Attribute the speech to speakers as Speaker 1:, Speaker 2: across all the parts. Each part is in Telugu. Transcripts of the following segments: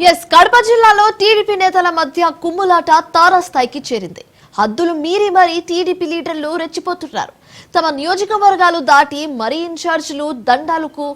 Speaker 1: ఎస్ కడప జిల్లాలో టీడీపీ నేతల మధ్య కుమ్ములాట తారాస్థాయికి చేరింది. హద్దులు మీరి మరీ టీడీపీ లీడర్లు రెచ్చిపోతున్నారు. తమ నియోజకవర్గాలు దాటి మరీ ఇన్ఛార్జీలు దండాలకు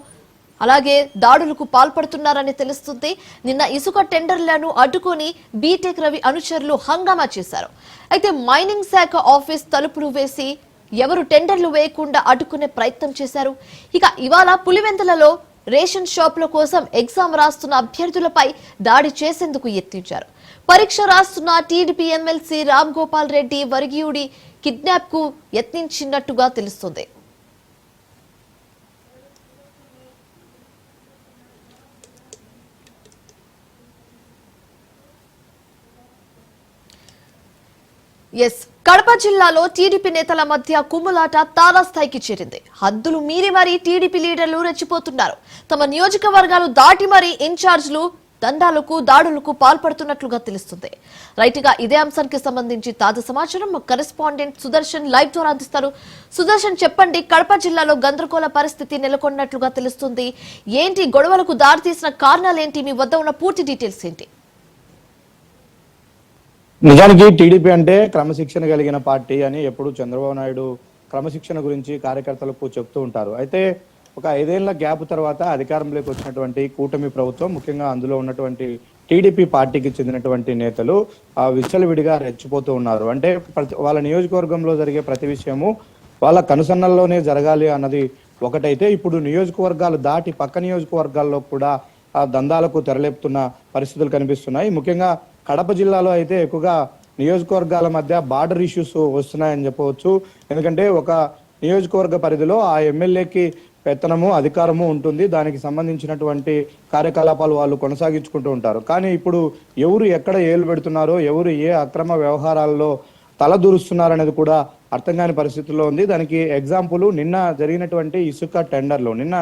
Speaker 1: అలాగే దాడులకు పాల్పడుతున్నారని తెలుస్తుంది. నిన్న ఇసుక టెండర్లను అడ్డుకొని బీటెక్ రవి అనుచరులు హంగామా చేశారు. అయితే మైనింగ్ శాఖ ఆఫీస్ తలుపులు వేసి ఎవరు టెండర్లు వేయకుండా అడ్డుకునే ప్రయత్నం చేశారు. ఇక ఇవాళ పులివెందులలో రేషన్ షాపుల కోసం ఎగ్జామ్ రాస్తున్న అభ్యర్థులపై దాడి చేసేందుకు యత్నించారు. పరీక్ష రాస్తున్న టీడీపీ ఎమ్మెల్సీ రామ్ గోపాల్ రెడ్డి వర్గీయుడి కిడ్నాప్కు యత్నించినట్టుగా తెలుస్తుంది. ఎస్ కడప జిల్లాలో టీడీపీ నేతల మధ్య కుమ్ములాట తారాస్థాయికి చేరింది. హద్దులు మీరి మరీ టీడీపీ లీడర్లు రెచ్చిపోతున్నారు. తమ నియోజకవర్గాలు దాటి మరీ ఇన్ఛార్జ్లు దండాలకు దాడులకు పాల్పడుతున్నట్లుగా తెలుస్తుంది. రైట్గా ఇదే అంశానికి సంబంధించి తాజా సమాచారం మా కరెస్పాండెంట్ సుదర్శన్ లైవ్ ద్వారా అందిస్తారు. సుదర్శన్ చెప్పండి కడప జిల్లాలో గందరగోళ పరిస్థితి నెలకొన్నట్లుగా తెలుస్తుంది. ఏంటి గొడవలకు దారితీసిన కారణాలేంటి? మీ వద్ద ఉన్న పూర్తి డీటెయిల్స్ ఏంటి?
Speaker 2: నిజానికి టీడీపీ అంటే క్రమశిక్షణ కలిగిన పార్టీ అని ఎప్పుడు చంద్రబాబు నాయుడు క్రమశిక్షణ గురించి కార్యకర్తలకు చెప్తూ ఉంటారు. అయితే ఒక ఐదేళ్ళ గ్యాప్ తర్వాత అధికారంలోకి వచ్చినటువంటి కూటమి ప్రభుత్వం ముఖ్యంగా అందులో ఉన్నటువంటి టీడీపీ పార్టీకి చెందినటువంటి నేతలు ఆ విచ్చలవిడిగా రెచ్చిపోతూ ఉన్నారు. అంటే ప్రతి వాళ్ళ నియోజకవర్గంలో జరిగే ప్రతి విషయము వాళ్ళ కనుసన్నల్లోనే జరగాలి అన్నది ఒకటైతే ఇప్పుడు నియోజకవర్గాలు దాటి పక్క నియోజకవర్గాల్లో కూడా ఆ దందాలకు తెరలేపుతున్న పరిస్థితులు కనిపిస్తున్నాయి. ముఖ్యంగా కడప జిల్లాలో అయితే ఎక్కువగా నియోజకవర్గాల మధ్య బార్డర్ ఇష్యూస్ వస్తున్నాయని చెప్పవచ్చు. ఎందుకంటే ఒక నియోజకవర్గ పరిధిలో ఆ ఎమ్మెల్యేకి పెత్తనము అధికారము ఉంటుంది. దానికి సంబంధించినటువంటి కార్యకలాపాలు వాళ్ళు కొనసాగించుకుంటూ ఉంటారు. కానీ ఇప్పుడు ఎవరు ఎక్కడ ఏలు పెడుతున్నారో ఎవరు ఏ అక్రమ వ్యవహారాల్లో తలదూరుస్తున్నారనేది కూడా అర్థం కాని పరిస్థితుల్లో ఉంది. దానికి ఎగ్జాంపుల్ నిన్న జరిగినటువంటి ఇసుక టెండర్లో నిన్న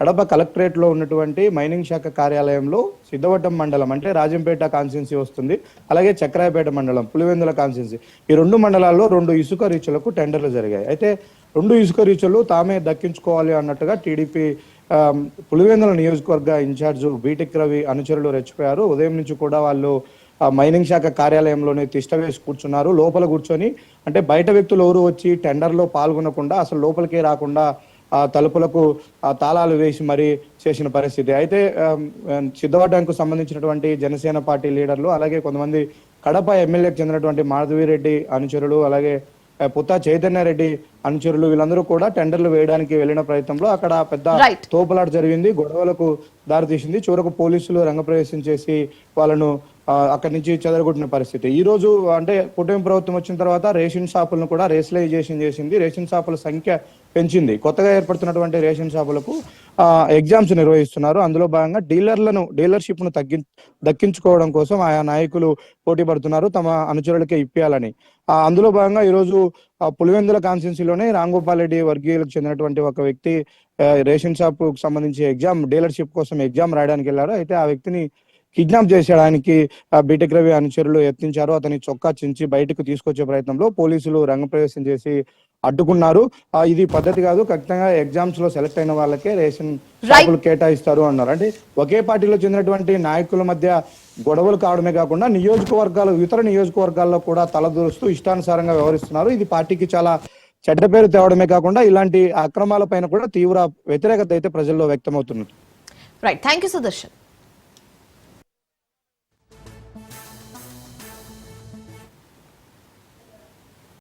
Speaker 2: కడప కలెక్టరేట్లో ఉన్నటువంటి మైనింగ్ శాఖ కార్యాలయంలో సిద్ధవటం మండలం అంటే రాజంపేట కాన్స్టిట్యున్సీ వస్తుంది. అలాగే చక్రాయపేట మండలం పులివెందుల కాన్స్టిట్యున్సీ. ఈ రెండు మండలాల్లో రెండు ఇసుక రీచులకు టెండర్లు జరిగాయి. అయితే రెండు ఇసుక రీచులు తామే దక్కించుకోవాలి అన్నట్టుగా టీడీపీ పులివెందుల నియోజకవర్గ ఇన్ఛార్జ్ బీటెక్ రవి అనుచరులు రెచ్చిపోయారు. ఉదయం నుంచి కూడా వాళ్ళు మైనింగ్ శాఖ కార్యాలయంలోనే తిష్టవేసి కూర్చున్నారు. లోపల కూర్చొని అంటే బయట వ్యక్తులు ఎవరు వచ్చి టెండర్లో పాల్గొనకుండా అసలు లోపలికే రాకుండా ఆ తలుపులకు ఆ తాళాలు వేసి మరీ చేసిన పరిస్థితి అయితే ఆమ్, సిద్ధవటానికి సంబంధించినటువంటి జనసేన పార్టీ లీడర్లు అలాగే కొంతమంది కడప ఎమ్మెల్యేకి చెందినటువంటి మాధవిరెడ్డి అనుచరులు అలాగే పుత్తా చైతన్య రెడ్డి అనుచరులు వీళ్ళందరూ కూడా టెండర్లు వేయడానికి వెళ్ళిన ప్రయత్నంలో అక్కడ పెద్ద. తోపులాట జరిగింది గొడవలకు దారితీసింది చివరకు పోలీసులు రంగప్రవేశం చేసి వాళ్ళను అక్కడి నుంచి చెదరగొట్టిన పరిస్థితి. ఈ రోజు అంటే కుటుంబ ప్రభుత్వం వచ్చిన తర్వాత రేషన్ షాపులను కూడా రేషనలైజేషన్ చేసింది. రేషన్ షాపుల సంఖ్య పెంచింది. కొత్తగా ఏర్పడుతున్నటువంటి రేషన్ షాపులకు ఎగ్జామ్స్ నిర్వహిస్తున్నారు. అందులో భాగంగా డీలర్లను డీలర్షిప్ను తగ్గి దక్కించుకోవడం కోసం ఆయా నాయకులు పోటీ పడుతున్నారు. తమ అనుచరులకే ఇప్పించాలని అందులో భాగంగా ఈరోజు పులివెందుల కాన్స్టిట్యున్సీలోనే రాంగోపాల్ రెడ్డి వర్గీయులకు చెందినటువంటి ఒక వ్యక్తి రేషన్ షాప్ సంబంధించి ఎగ్జామ్ డీలర్షిప్ కోసం ఎగ్జామ్ రాయడానికి వెళ్ళారు. అయితే ఆ వ్యక్తిని కిడ్నాప్ చేసేయడానికి ఆ, బీటెక్ రవి అనుచరులు యత్నించారు. అతని చొక్కా చించి బయటకు తీసుకొచ్చే ప్రయత్నంలో పోలీసులు రంగప్రవేశం చేసి అడ్డుకున్నారు. ఇది పద్ధతి కాదు. ఖచ్చితంగా ఎగ్జామ్స్లో సెలెక్ట్ అయిన వాళ్ళకే రేషన్ షాపులు కేటాయిస్తారు అన్నారు. అంటే ఒకే పార్టీలో చెందినటువంటి నాయకుల మధ్య గొడవలు కావడమే కాకుండా నియోజకవర్గాలు ఇతర నియోజకవర్గాల్లో కూడా తలదూరుస్తూ ఇష్టానుసారంగా వ్యవహరిస్తున్నారు. ఇది పార్టీకి చాలా చెడ్డ పేరు తేవడమే కాకుండా ఇలాంటి అక్రమాల పైన కూడా తీవ్ర వ్యతిరేకత అయితే ప్రజల్లో వ్యక్తమవుతున్నది.
Speaker 1: Right thank you Sudarshan